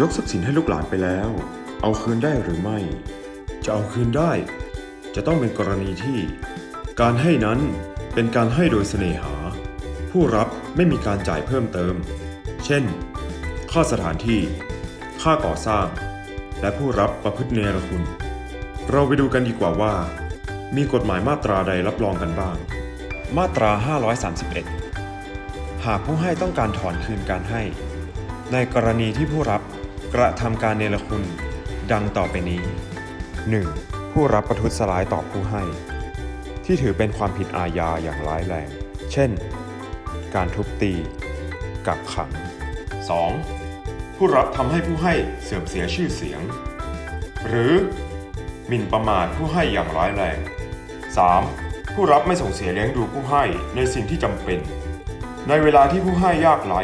ยกทรัพย์สินให้ลูกหลานไปแล้ว เอาคืนได้หรือไม่ จะเอาคืนได้ จะต้องเป็นกรณีที่ การให้นั้นเป็นการให้โดยเสน่หา ผู้รับไม่มีการจ่ายเพิ่มเติม เช่น ค่าสถานที่ ค่าก่อสร้าง และผู้รับประพฤติเนรคุณ เราไปดูกันดีกว่าว่า มีกฎหมายมาตราใดรับรองกันบ้าง มาตรา 531 หากผู้ให้ต้องการถอนคืนการให้ ในกรณีที่ผู้รับกระทำการเนรคุณ ดังต่อไปนี้ 1. ผู้รับประทุษร้ายต่อผู้ให้ ที่ถือเป็นความผิดอาญาอย่างร้ายแรง เช่น การทุบตี กักขัง 2. ผู้รับทำให้ผู้ให้เสื่อมเสียชื่อเสียง หรือหมิ่นประมาทผู้ให้อย่างร้ายแรง 3. ผู้รับไม่ส่งเสียเลี้ยงดูผู้ให้ในสิ่งที่จำเป็น ในเวลาที่ผู้ให้ยากไร้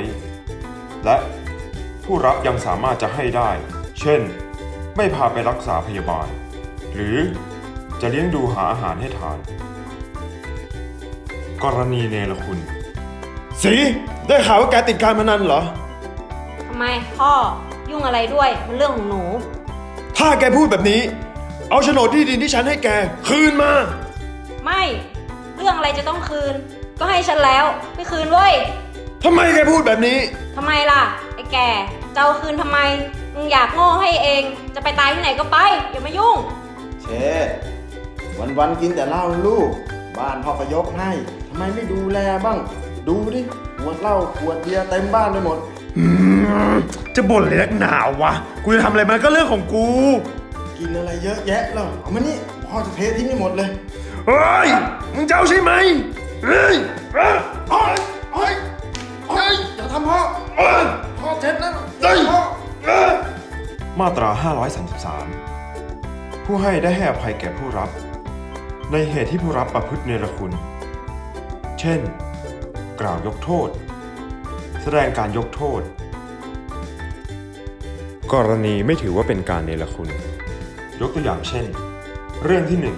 และ ผู้รับยังสามารถจะให้ได้ เช่น ไม่พาไปรักษาพยาบาล หรือจะเลี้ยงดูหาอาหารให้ทาน กรณีเนรคุณ สีได้ข่าวว่าแกติดการพนันเหรอ ทำไมพ่อยุ่งอะไรด้วยมันเรื่องของหนู ถ้าแกพูดแบบนี้ เอาโฉนดที่ดินที่ฉันให้แก คืนมา ไม่ เรื่องอะไรจะต้องคืน ก็ให้ฉันแล้ว ไม่คืนเว้ยทำไมแกพูดแบบนี้ ทำไมล่ะไอ้ แก่จะเอาคืนทำไม มึงอยากโง่ให้เอง จะไปตายที่ไหนก็ไป อย่ามายุ่ง เชวันวันๆกินแต่เหล้าลูก บ้านพ่อก็ยกให้ทำไมไม่ดูแลบ้าง ดูดิขวดเหล้าขวดเบียร์เต็มบ้านไปหมด จะบ่นเลยนักหนาวะ กูจะทำอะไรมันก็เรื่องของกู กินอะไรเยอะแยะแล้วเอามานี่พ่อจะเททิ้งให้หมดเลย เฮ้ย มึงจะเอา มาตรา 533 ผู้ให้ได้ให้อภัยแก่ผู้รับ ในเหตุที่ผู้รับประพฤติเนรคุณ เช่น กล่าวยกโทษ แสดงการยกโทษ กรณีไม่ถือว่าเป็นการเนรคุณ ยกตัวอย่างเช่น เรื่องที่หนึ่ง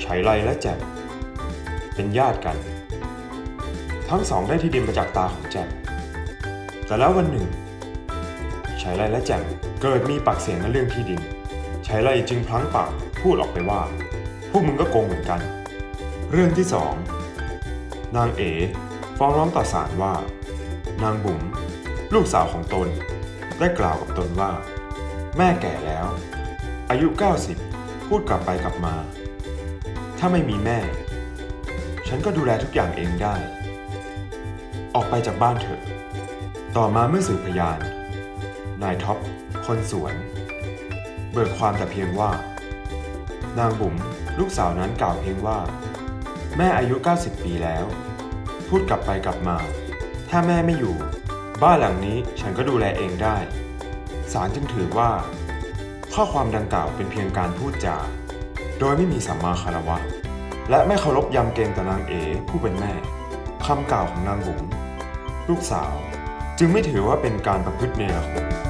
ไฉไลและแจ่มเป็นญาติกัน ทั้งสองได้ที่ดินมาจากตาของแจ่มแต่แล้ววันหนึ่ง ไฉไลและแจ่มเกิดมีปากเสียงในเรื่องที่ดินไฉไลจึงพลั้งปากพูดออกไปว่า พวกมึงก็โกงเหมือนกัน เรื่องที่สองนางเอ๋ฟ้องร้องต่อศาลว่า นางบุ๋มลูกสาวของตน ได้กล่าวกับตนว่า แม่แก่แล้ว อายุ 90 พูดกลับไปกลับมา ถ้าไม่มีแม่ ฉันก็ดูแลทุกอย่างเองได้ ออกไปจากบ้านเถอะ ต่อมาเมื่อสืบพยาน นายท็อป คนสวน เบิกความแต่เพียงว่า นางบุ๋มลูกสาวนั้นกล่าวเพียงว่า แม่อายุ 90 ปีแล้ว พูดกลับไปกลับมา ถ้าแม่ไม่อยู่ บ้านหลังนี้ฉันก็ดูแลเองได้ศาลจึงถือว่า ข้อความดังกล่าวเป็นเพียงการพูดจา โดยไม่มีสัมมาคารวะ และไม่เคารพยำเกรงต่อนางเอผู้เป็นแม่คำกล่าวของนางบุ๋มลูกสาว จึงไม่ถือว่าเป็นการประพฤติเนรคุณ